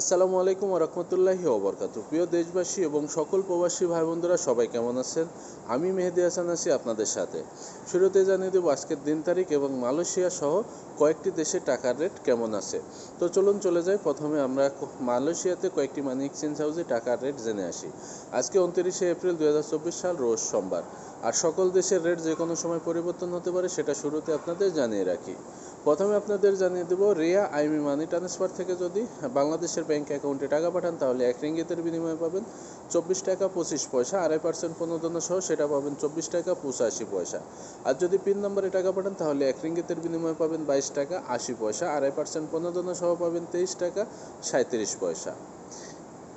আসসালামু আলাইকুম রহমতুল্লাহি ওবরকাত প্রিয় দেশবাসী এবং সকল প্রবাসী ভাই বন্ধুরা সবাই কেমন আছেন? আমি মেহেদি হাসান আছি আপনাদের সাথে। শুরুতে জানিয়ে দেব আজকের দিন তারিখ এবং মালয়েশিয়া সহ কয়েকটি দেশে টাকার রেট কেমন আছে। তো চলুন চলে যাই। প্রথমে আমরা মালয়েশিয়াতে কয়েকটি মানি এক্সচেঞ্জ হাউসে টাকার রেট জেনে আসি। আজকে উনত্রিশে এপ্রিল দু হাজার চব্বিশ সাল, রোজ সোমবার। আর সকল দেশের রেট যে কোনো সময় পরিবর্তন হতে পারে, সেটা শুরুতে আপনাদের জানিয়ে রাখি। প্রথমে আপনাদের জানিয়ে দেবো, রিয়া, আইমি মানি ট্রান্সফার থেকে যদি বাংলাদেশের ব্যাংক অ্যাকাউন্টে টাকা পাঠান, তাহলে এক রিঙ্গিতের বিনিময়ে পাবেন চব্বিশ টাকা পঁচিশ পয়সা, আড়াই পার্সেন্ট প্রণোদনা সহ সেটা পাবেন চব্বিশ টাকা পঁচাশি পয়সা। আর যদি পিন নম্বরে টাকা পাঠান, তাহলে এক রিঙ্গিতের বিনিময়ে পাবেন বাইশ টাকা আশি পয়সা, আড়াই পার্সেন্ট প্রণোদনা সহ পাবেন তেইশ টাকা সাঁত্রিশ পয়সা।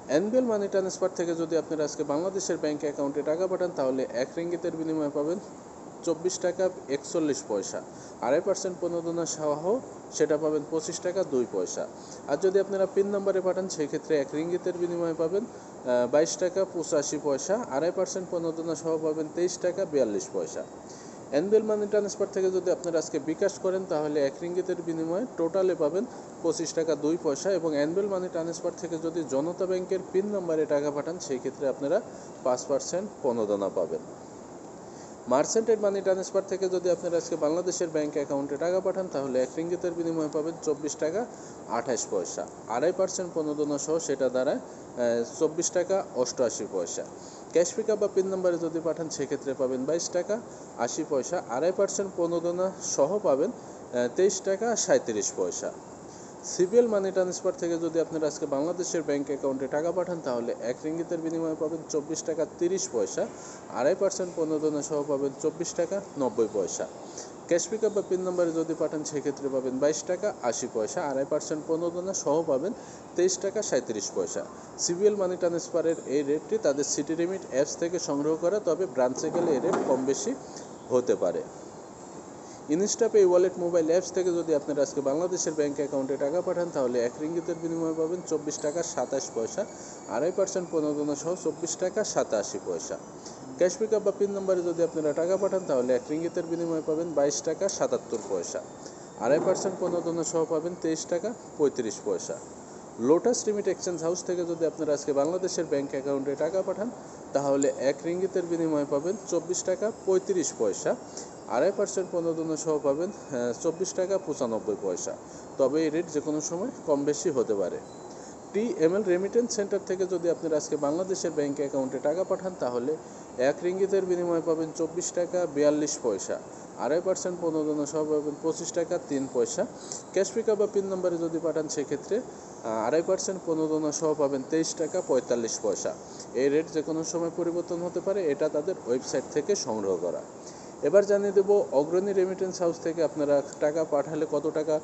অ্যানুয়াল মানি ট্রান্সফার থেকে যদি আপনারা আজকে বাংলাদেশের ব্যাংক অ্যাকাউন্টে টাকা পাঠান, তাহলে এক রিঙ্গিতের বিনিময়ে পাবেন চব্বিশ টাকা একচল্লিশ পয়সা। আড়াই পার্সেন্ট প্রণোদনা সহ সেটা পাবেন পঁচিশ টাকা দুই পয়সা। আর যদি আপনারা পিন নম্বরে পাঠান সেই ক্ষেত্রে এক রিঙ্গিতের বিনিময়ে পাবেন বাইশ টাকা পঁচাশি পয়সা, আড়াই পার্সেন্ট প্রণোদনা সহ পাবেন তেইশ টাকা বিয়াল্লিশ পয়সা। অ্যানুয়াল মানি ট্রান্সফার থেকে যদি আপনারা আজকে বিকাশ করেন, তাহলে এক রিঙ্গিতের বিনিময়ে টোটালে পাবেন পঁচিশ টাকা দুই পয়সা এবং অ্যানুয়াল মানি ট্রান্সফার থেকে যদি জনতা ব্যাংকের পিন নম্বরে টাকা পাঠান সেই ক্ষেত্রে আপনারা পাঁচ পার্সেন্ট প্রণোদনা পাবেন। মার্সেন্টেড মানি ট্রান্সফার থেকে যদি আপনারা আজকে বাংলাদেশের ব্যাংক অ্যাকাউন্টে টাকা পাঠান, তাহলে এক রিঙ্গিতের বিনিময়ে পাবেন চব্বিশ টাকা আঠাশ পয়সা। আড়াই পার্সেন্ট প্রণোদনা সহ সেটা দাঁড়ায় চব্বিশ টাকা অষ্টআশি পয়সা। ক্যাশ পিকআপ বা পিন নাম্বারে যদি পাঠান, সেক্ষেত্রে পাবেন বাইশ টাকা আশি পয়সা। আড়াই পার্সেন্ট প্রণোদনা সহ পাবেন তেইশ টাকা সাঁত্রিশ পয়সা। সিবিএল মানি ট্রান্সফার থেকে যদি আপনারা আজকে বাংলাদেশের ব্যাংক অ্যাকাউন্টে টাকা পাঠান, তাহলে এক রিঙ্গিতের বিনিময়ে পাবেন চব্বিশ টাকা তিরিশ পয়সা, আড়াই পার্সেন্ট প্রণোদনা সহ পাবেন চব্বিশ টাকা নব্বই পয়সা। ক্যাশ পিকআপ বা পিন নম্বরে যদি পাঠান, সেক্ষেত্রে পাবেন বাইশ টাকা আশি পয়সা, আড়াই পার্সেন্ট প্রণোদনা সহ পাবেন তেইশ টাকা সাঁত্রিশ পয়সা। সিবিএল মানি ট্রান্সফারের এই রেটটি তাদের সিটি রিমিট অ্যাপস থেকে সংগ্রহ করা, তবে ব্রাঞ্চে গেলে এই রেট কম বেশি হতে পারে। ইনস্টাপে এই ওয়ালেট মোবাইল অ্যাপস থেকে যদি আপনারা আজকে বাংলাদেশের ব্যাঙ্ক অ্যাকাউন্টে টাকা পাঠান, তাহলে এক রিঙ্গিতের বিনিময়ে পাবেন চব্বিশ টাকা সাতাশ পয়সা, আড়াই পার্সেন্ট প্রণোদনা সহ চব্বিশ টাকা সাতাশি পয়সা। ক্যাশ পিকআপ বা পিন নম্বরে যদি আপনারা টাকা পাঠান, তাহলে এক রিঙ্গিতের বিনিময়ে পাবেন বাইশ টাকা সাতাত্তর পয়সা, আড়াই পার্সেন্ট প্রণোদনা সহ পাবেন তেইশ টাকা পঁয়ত্রিশ পয়সা। লোটাস রিমিট এক্সচেঞ্জ হাউস থেকে যদি আপনারা আজকে বাংলাদেশের ব্যাংক অ্যাকাউন্টে টাকা পাঠান, তাহলে এক রিঙ্গিতের বিনিময়ে পাবেন চব্বিশ টাকা পঁয়ত্রিশ পয়সা আড়াই পার্সেন্ট প্রণোদনা সহ পাবেন চব্বিশ টাকা পঁচানব্বই পয়সা। তবে এই রেট যে কোনো সময় কম বেশি হতে পারে। T M L remittance centre থেকে যদি আপনারা আজকে বাংলাদেশের ব্যাংক অ্যাকাউন্টে টাকা পাঠান, তাহলে এক রিঙ্গিতের বিনিময়ে পাবেন চব্বিশ টাকা বিয়াল্লিশ পয়সা। আড়াই পার্সেন্ট প্রণোদনা সহ পাবেন পঁচিশ টাকা তিন পয়সা। ক্যাশ পিকআপ বা পিন নম্বরে যদি পাঠান, সেক্ষেত্রে আড়াই পার্সেন্ট প্রণোদনা সহ পাবেন তেইশ টাকা পঁয়তাল্লিশ পয়সা। এই রেট যে কোনো সময় পরিবর্তন হতে পারে, এটা তাদের ওয়েবসাইট থেকে সংগ্রহ করা। এবার জানিয়ে দেবো অগ্রণী রেমিটেন্স হাউস থেকে আপনারা টাকা পাঠালে কত টাকা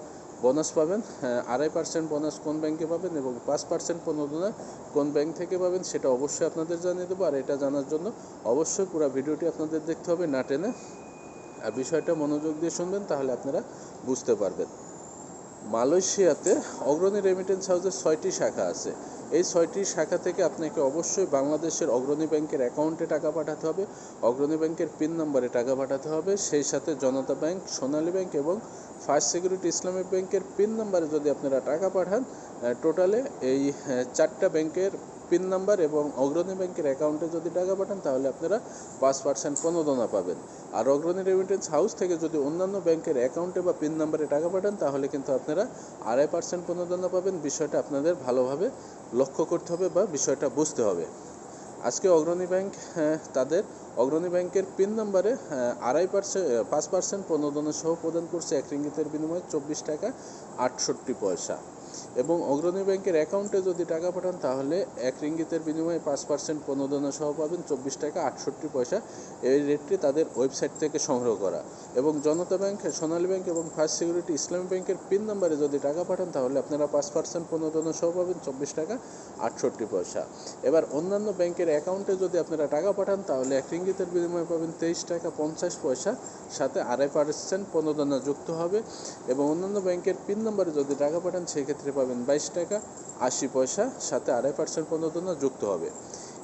বোনাস পাবেন? হ্যাঁ, আড়াই পার্সেন্ট বোনাস কোন ব্যাংকে পাবেন এবং পাঁচ পার্সেন্ট প্রণোদনা কোন ব্যাংক থেকে পাবেন সেটা অবশ্যই আপনাদের জানিয়ে দেবো। আর এটা জানার জন্য অবশ্যই পুরো ভিডিওটি আপনাদের দেখতে হবে না টেনে। আর বিষয়টা মনোযোগ দিয়ে শুনবেন তাহলে আপনারা বুঝতে পারবেন। মালয়েশিয়াতে অগ্রণী রেমিটেন্স হাউসের ছয়টি শাখা আছে। এই ছয়টি শাখা থেকে আপনাকে অবশ্যই বাংলাদেশের অগ্রণী ব্যাংকের অ্যাকাউন্টে টাকা পাঠাতে হবে। অগ্রণী ব্যাংকের পিন নম্বরে টাকা পাঠাতে হবে। সেই সাথে জনতা ব্যাংক, সোনালী ব্যাংক এবং ফার্স্ট সিকিউরিটি ইসলামিক ব্যাংকের পিন নম্বরে যদি আপনারা টাকা পাঠান টোটালে এই চারটা ব্যাংকের পিন নাম্বার এবং অগ্রণী ব্যাংকের অ্যাকাউন্টে যদি টাকা পাঠান তাহলে আপনারা পাঁচ পার্সেন্ট প্রণোদনা পাবেন। আর অগ্রণী রেমিটেন্স হাউস থেকে যদি অন্যান্য ব্যাংকের অ্যাকাউন্টে বা পিন নাম্বারে টাকা পাঠান তাহলে কিন্তু আপনারা আড়াই পার্সেন্ট প্রণোদনা পাবেন। বিষয়টা আপনাদের ভালোভাবে লক্ষ্য করতে হবে বা বিষয়টা বুঝতে হবে। আজকে অগ্রণী ব্যাংক হ্যাঁ, তাদের অগ্রণী ব্যাংকের পিন নম্বরে আড়াই পার্সেন্ট পাঁচ পার্সেন্ট প্রণোদনা সহ প্রদান করছে এক রিঙ্গিতের বিনিময়ে চব্বিশ টাকা আটষট্টি পয়সা। এবং অগ্রণী ব্যাংকের অ্যাকাউন্টে যদি টাকা পাঠান, তাহলে এক রিঙ্গিতের বিনিময়ে পাঁচ পার্সেন্ট প্রণোদনা সহ পাবেন চব্বিশ টাকা আটষট্টি পয়সা। এই রেটটি তাদের ওয়েবসাইট থেকে সংগ্রহ করা। এবং জনতা ব্যাংক, সোনালী ব্যাংক এবং ফার্স্ট সিকিউরিটি ইসলামী ব্যাংকের পিন নম্বরে যদি টাকা পাঠান, তাহলে আপনারা পাঁচ পার্সেন্ট প্রণোদনা সহ পাবেন চব্বিশ টাকা আটষট্টি পয়সা। এবার অন্যান্য ব্যাংকের অ্যাকাউন্টে যদি আপনারা টাকা পাঠান, তাহলে এক রিঙ্গিতের বিনিময়ে পাবেন তেইশ টাকা পঞ্চাশ পয়সা। সাথে আড়াই পার্সেন্ট প্রণোদনা যুক্ত হবে এবং অন্যান্য ব্যাংকের পিন নম্বরে যদি টাকা পাঠান, সেক্ষেত্রে পাবেন বাইশ টাকা আশি পয়সা। সাথে আড়াই পার্সেন্ট প্রণোদনা যুক্ত হবে।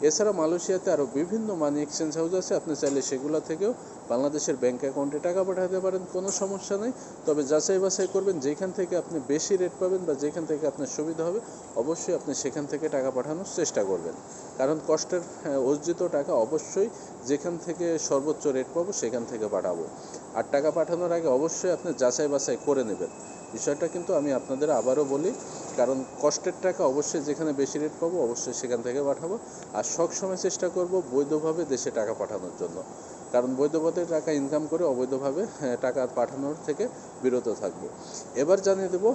এছাড়া মালয়েশিয়াতে আরও বিভিন্ন মানি এক্সচেঞ্জ হাউস আছে। আপনি চাইলে সেগুলো থেকেও বাংলাদেশের ব্যাংক অ্যাকাউন্টে টাকা পাঠাতে পারেন কোনো সমস্যা নেই। তবে যাচাই বাছাই করবেন যেখান থেকে আপনি বেশি রেট পাবেন বা যেখান থেকে আপনার সুবিধা হবে অবশ্যই আপনি সেখান থেকে টাকা পাঠানোর চেষ্টা করবেন। কারণ কষ্টের হ্যাঁ, অর্জিত টাকা অবশ্যই যেখান থেকে সর্বোচ্চ রেট পাবো সেখান থেকে পাঠাবো। আর টাকা পাঠানোর আগে অবশ্যই আপনি যাচাই বাছাই করে নেবেন। বিষয়টা কিন্তু আমি আপনাদের আবারও বলি কারণ কষ্টের টাকা অবশ্যই যেখানে বেশি রেট পাবো অবশ্যই সেখান থেকে পাঠাবো। আর সবসময় চেষ্টা করব বৈধভাবে দেশে টাকা পাঠানোর জন্য। কারণ বৈধভাবে টাকা ইনকাম করে অবৈধভাবে হ্যাঁ, টাকা পাঠানোর থেকে বিরত থাকব। এবার জানিয়ে দেবো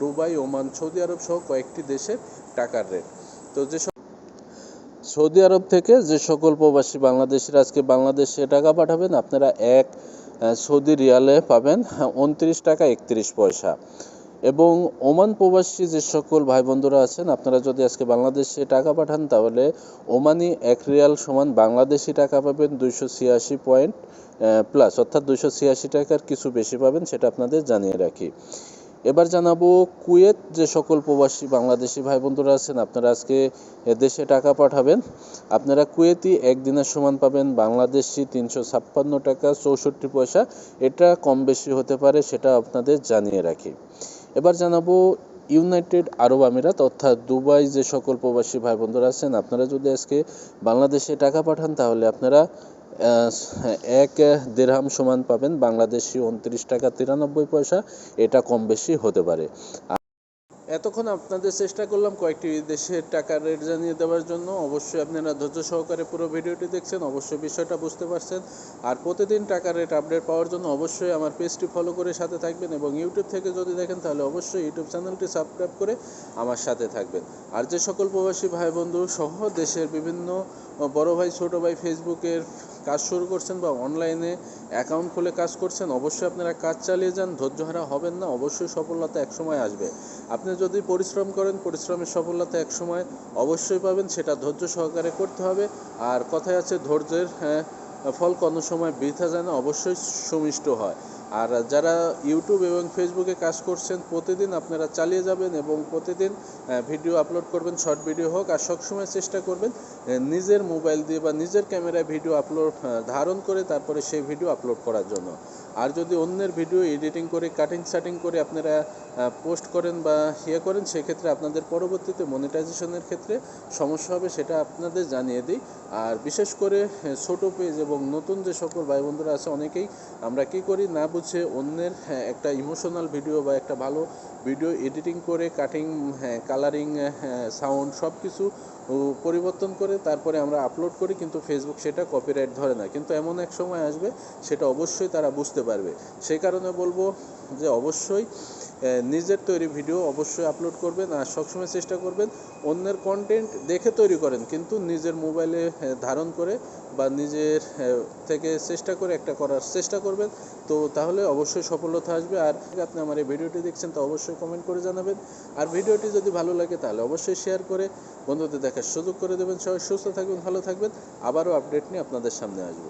দুবাই ওমান সৌদি আরব সহ কয়েকটি দেশের টাকার রেট তো যেসব সৌদি আরব থেকে যে সকল প্রবাসী বাংলাদেশের আজকে বাংলাদেশে টাকা পাঠাবেন আপনারা এক সৌদি রিয়ালে পাবেন উনত্রিশ টাকা একত্রিশ পয়সা। এবং ওমান প্রবাসী যে সকল ভাই বন্ধুরা আছেন, আপনারা যদি আজকে বাংলাদেশে টাকা পাঠান, তাহলে ওমানি এক রিয়াল সমান বাংলাদেশি টাকা পাবেন দুইশো ছিয়াশি পয়েন্ট প্লাস অর্থাৎ দুইশো ছিয়াশি টাকার কিছু বেশি পাবেন, সেটা আপনাদের জানিয়ে রাখি। এবার জানাব কুয়েত যে সকল প্রবাসী বাংলাদেশি ভাই বন্ধুরা আছেন, আপনারা আজকে দেশে টাকা পাঠাবেন। আপনারা কুয়েতি একদিনের সমান পাবেন বাংলাদেশি তিনশো ছাপ্পান্ন টাকা চৌষট্টি পয়সা। এটা কম বেশি হতে পারে, সেটা আপনাদের জানিয়ে রাখি। এবার জানাব ইউনাইটেড আরব আমিরাত, অর্থাৎ দুবাই যে সকল প্রবাসী ভাই বন্ধুরা আছেন, আপনারা যদি আজকে বাংলাদেশে টাকা পাঠান, তাহলে আপনারা এক দেড়হাম সমান পাবেন বাংলাদেশি উনত্রিশ টাকা তিরানব্বই পয়সা। এটা কম বেশি হতে পারে। এতক্ষণ আপনাদের চেষ্টা করলাম কয়েকটি দেশের টাকার রেট জানিয়ে দেওয়ার জন্য। অবশ্যই আপনারা ধৈর্য সহকারে পুরো ভিডিওটি দেখছেন, অবশ্যই বিষয়টা বুঝতে পারছেন। আর প্রতিদিন টাকার রেট আপডেট পাওয়ার জন্য অবশ্যই আমার পেজটি ফলো করে সাথে থাকবেন এবং ইউটিউব থেকে যদি দেখেন তাহলে অবশ্যই ইউটিউব চ্যানেলটি সাবস্ক্রাইব করে আমার সাথে থাকবেন। আর যে সকল প্রবাসী ভাই বন্ধু সহ দেশের বিভিন্ন বড় ভাই, ছোট ভাই ফেসবুকের কাজ শুরু করছেন বা অনলাইনে অ্যাকাউন্ট খুলে কাজ করছেন অবশ্যই আপনারা কাজ চালিয়ে যান ধৈর্যহারা হবেন না অবশ্যই সফলতা একসময় আসবে। আপনি যদি পরিশ্রম করেন পরিশ্রমের সফলতা একসময় অবশ্যই পাবেন সেটা ধৈর্য সহকারে করতে হবে। আর কথায় আছে ধৈর্যের হ্যাঁ, ফল কোনো সময় বৃথা যেন অবশ্যই সুমিষ্ট হয়। আর যারা ইউটিউব এবং ফেসবুকে কাজ করছেন, প্রতিদিন আপনারা চালিয়ে যাবেন এবং প্রতিদিন ভিডিও আপলোড করবেন শর্ট ভিডিও হোক, আর সবসময় চেষ্টা করবেন নিজের মোবাইল দিয়ে বা নিজের ক্যামেরায় ভিডিও আপলোড ধারণ করে তারপরে সেই ভিডিও আপলোড করার জন্য। আর যদি অন্যের ভিডিও এডিটিং করে কাটিং সাটিং করে আপনারা পোস্ট করেন বা ইয়ে করেন সেক্ষেত্রে আপনাদের পরবর্তীতে মনিটাইজেশনের ক্ষেত্রে সমস্যা হবে সেটা আপনাদের জানিয়ে দিই। আর বিশেষ করে ছোট পেজ এবং নতুন যে সকল ভাই বন্ধুরা আছে অনেকেই আমরা কি করি না বুঝে অন্যের হ্যাঁ, একটা ইমোশনাল ভিডিও বা একটা ভালো ভিডিও এডিটিং করে কাটিং কালারিং সাউন্ড সব কিছু পরিবর্তন করে তারপরে আমরা আপলোড করি, কিন্তু ফেসবুক সেটা কপিরাইট ধরে না। কিন্তু এমন এক সময় আসবে, সেটা অবশ্যই তারা বুঝতে পারবে। সেই কারণে বলব যে অবশ্যই নিজের তৈরি ভিডিও অবশ্যই আপলোড করবেন আর সবসময় চেষ্টা করবেন অন্যের কন্টেন্ট দেখে তৈরি করেন। কিন্তু নিজের মোবাইলে ধারণ করে বা নিজের থেকে চেষ্টা করে একটা করার চেষ্টা করবেন। তো তাহলে অবশ্যই সফলতা আসবে। আর আপনি আমার এই ভিডিওটি দেখছেন তো অবশ্যই কমেন্ট করে জানাবেন। আর ভিডিওটি যদি ভালো লাগে তাহলে অবশ্যই শেয়ার করে বন্ধুদের দেখার সুযোগ করে দেবেন। সবাই সুস্থ থাকবেন, ভালো থাকবেন। আবারও আপডেট নিয়ে আপনাদের সামনে আসব।